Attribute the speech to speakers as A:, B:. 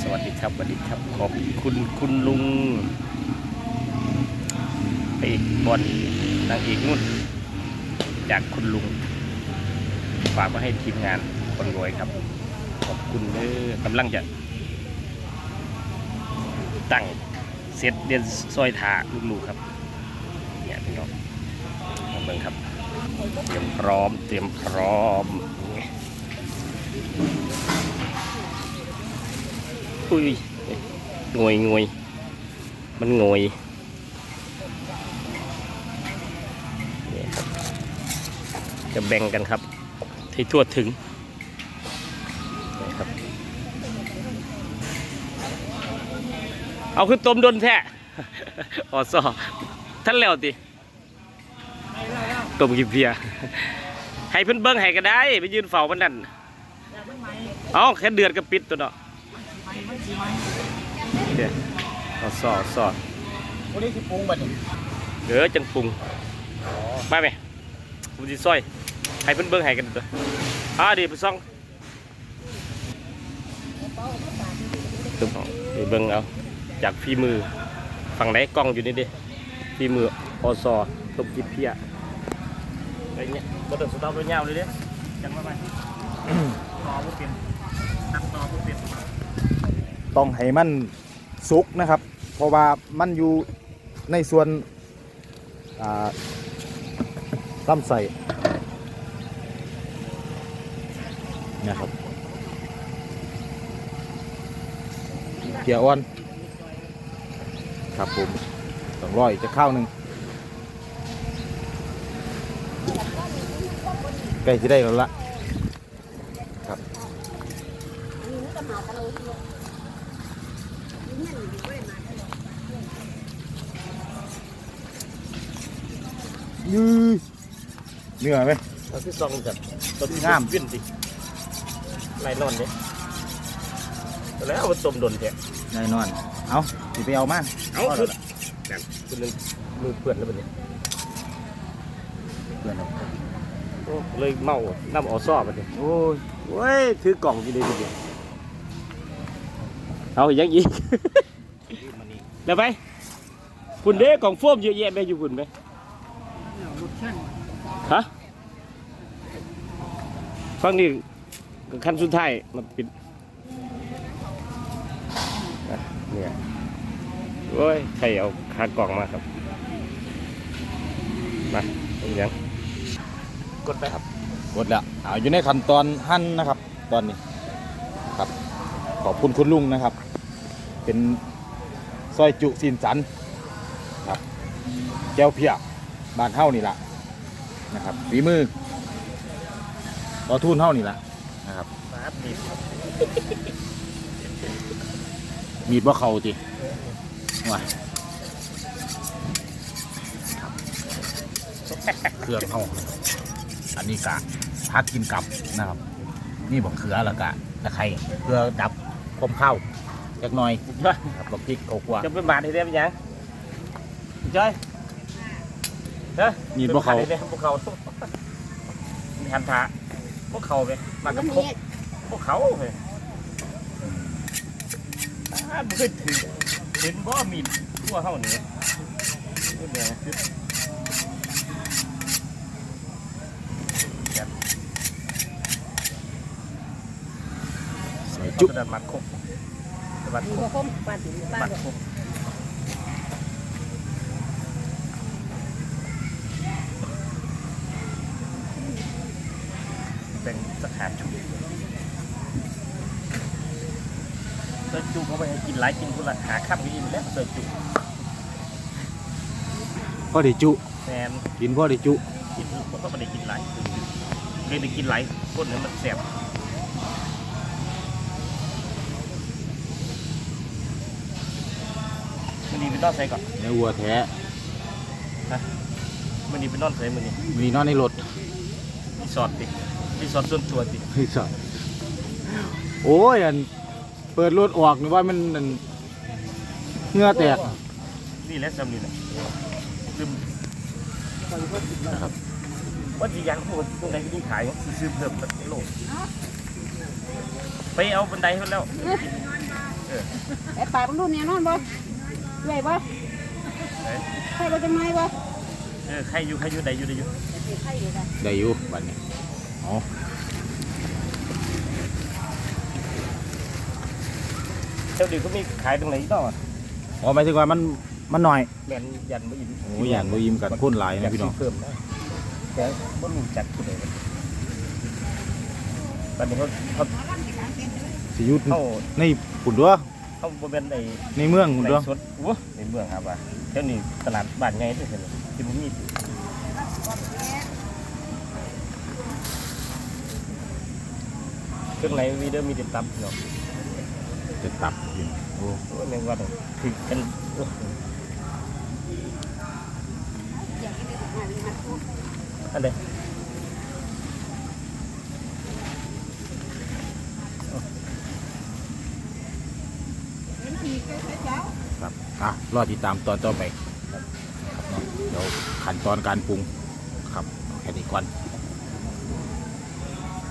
A: สวัสดีครับสวัสดีครับ ขอบคุณคุณลุงพระเอกบอลนางเอกนุ่น จากคุณลุง ฝากมาให้ทีมงานคนรวยครับ ขอบคุณเด้อกำลังจะตั้งเสร็จเรียนซอยถาลูกๆครับเนี่ยพี่น้องมาเบิ่งครับ เตรียมพร้อม เตรียมพร้อม อุ้ยงวยงวยมันงวยจะแบ่งกันครับ ที่ทั่วถึงนะครับ เอาขึ้นต้มดนแท้ออซอท่านแล้วติต้มกินเพียให้เพิ่นเบิ้งให้ก็ได้ ไปยืนเฝ้ามันนั่นเอาแค่เดือดก็ปิดตัวเนาะ เดี๋ยวเอาซอซอ
B: วันนี้คือปรุงบัดนี้
A: เดี๋ยวจังปรุงมาไหมผมจะซอย ให้เพิ่นเบิ้งให้กันตัวอ่าดีไปซ่องตึ้มเอาไปเบิ้งเอา จากฝีมือ ฝั่งไหนกล้องอยู่นี่ดิฝีมืออซอต้มกินเพียอะไรเงี้ยบ่ต้องสตอไปยาวเลยเด้จังมาไปต่อผู้เป็นนักต่อผู้เป็น
B: ต้องให้มันสุกนะครับ เพราะว่ามันอยู่ในส่วนลำไส้นะครับเกียร์อ่อน ครับผมต้องร้อยจะข้าวหนึ่งใกล้จะได้แล้วละครับ ยือเหนื่อยไหม
A: เราที่ซองจัดต้น
B: งาม
A: วิ่นดิไรนอนเนี่ยแล้วเอามาต้มดนแท้
B: แน่นอน เอาสิไปเอามา
A: เอา
B: เอา
A: ขึ้น
B: ละ
A: นั่นคุณนึงมือเปื่อนแล้วเป็นเนี่ย
B: เพื่อนเอา
A: โอ้เลยเมาน้ำออซ้อมาเนี่ย
B: โอ้ย
A: โอ้ยถือกล่องอยู่ดีดี เอาอีกอยังอีก แล้วไปคุณเด้กล่องโฟมเยอะแยะไปอยู่คุณไหมฮะฟังนี่ขั้นสุดท้ายมาปิดอะเนี่ยโอ้ยใครเอาคากล่องมาครับมาเป็นยังกดไปครับ
B: กดแล้วเอาอยู่ในขั้นตอนหั่นนะครับ ตอนนี้ครับ ขอบคุณคุณลุงนะครับ เป็นซอยจุสินสันครับแก้วเพียบานเท่านี่ละนะครับฝีมือต่อทุนเท่านี่ละนะครับ
A: มาปิดครับ
B: มีดว่าเขาจีว้าเครื่องเขาอันนี้กะพักกินกับนะครับ นี่บอกเขือแล้วกะตะไคร้เพื่อดับ ความข้าวเล็กน้อยครับกับพริกเขากลัว
A: จะไปบาดให้ได้ไหมยังจ้อยเฮ้ย
B: มีดบ่เขา
A: ไปบดให้ได้พวกเขามีหันทาพวกเขาไปมากับพวกพวกเขาไปอ่าบ่เคยถือเห็นบ่มีดทั่วเฮานี่นี่เดี๋ยวนะคือแบบ
B: ใส่
A: จุ
B: จุ
A: กระดาษมัดคกมัด
C: มี
A: ค
C: หัว
A: ก
C: คมบ้านถึงบ้า
A: มั
C: น
A: ดคกเป็นสถานจุเซอร์จุเขาไปให้กินหลายกินคนละหาข้ามกินแล้วเซอร์จุ
B: พ่อได้จุ
A: แมน
B: กินพ่อได้จุ
A: กินผมก็ไม่ได้กินหลายเคยได้กินหลายคนเนี่ยมันแสบ นนี่เป็นนอนใส่ก่อน
B: ในวัวแท้
A: มันนี่เป็นนอนใส่มันนี่
B: มีนอนในรถ
A: รีสอร์ทติรีสอร์ทส่วนตัวติ
B: รีสอร์ทโอ้ยอันเปิดรถออกนี่ว่ามันอันเหงื่อแตก
A: นี่แหละสำนี่แหละลืม
B: นะครับ
A: ว่าจียังพวกพวกไหนที่ขายซื้อเพิ่มเป็นโลไปเอาบันไดมาแล้ว
C: ไอ้ปลาบางรุ่นเนี่ยนอนบ่ ใหญ่บ่
A: เอ้ย
C: ใครบ่จะไม่บ่
A: เออใครอยู่ใครอยู่ใดอยู่ใดอยู่
C: ใครอยู่ได้
B: ได้อยู่บัดนี้เอา
A: เจ้าดีก็มีขายตรงไหนอีกเนาะ
B: อ๋อหมายถึงว่ามันมันหน่อย
A: แม่นยันบ่อิ่ม
B: โอ้ยอย่างบ่ยิ้มกันพ่นหลายนะพี่น้อง
A: ยากซื้เพิ่มนะแต่บ่รู้จักผู้ใดเลยตอนนี้เขาเขา
B: สิอยุด
A: เขา
B: ในปุ่นด้วย
A: เขาบ่แม่นไอ้
B: ในเมืองปุ่น
A: ใน
B: ด้วย
A: สดโอ้ในเมืองครับว่าเดี๋ยวนี้ตลาดบ้านใหญ่ด้วยเห็นที่บ่มีเครื่องในมีเด้อมีติดตับเนาะ
B: จะตับอยู่โอ้
A: โอ้ยแม่งว่าแต่คือกันโอ้อันใด
B: ครับอะรอติดตามตอนต่อไปครับเดี๋ยวขั้นตอนการปรุงครับแค่นี้ก่อน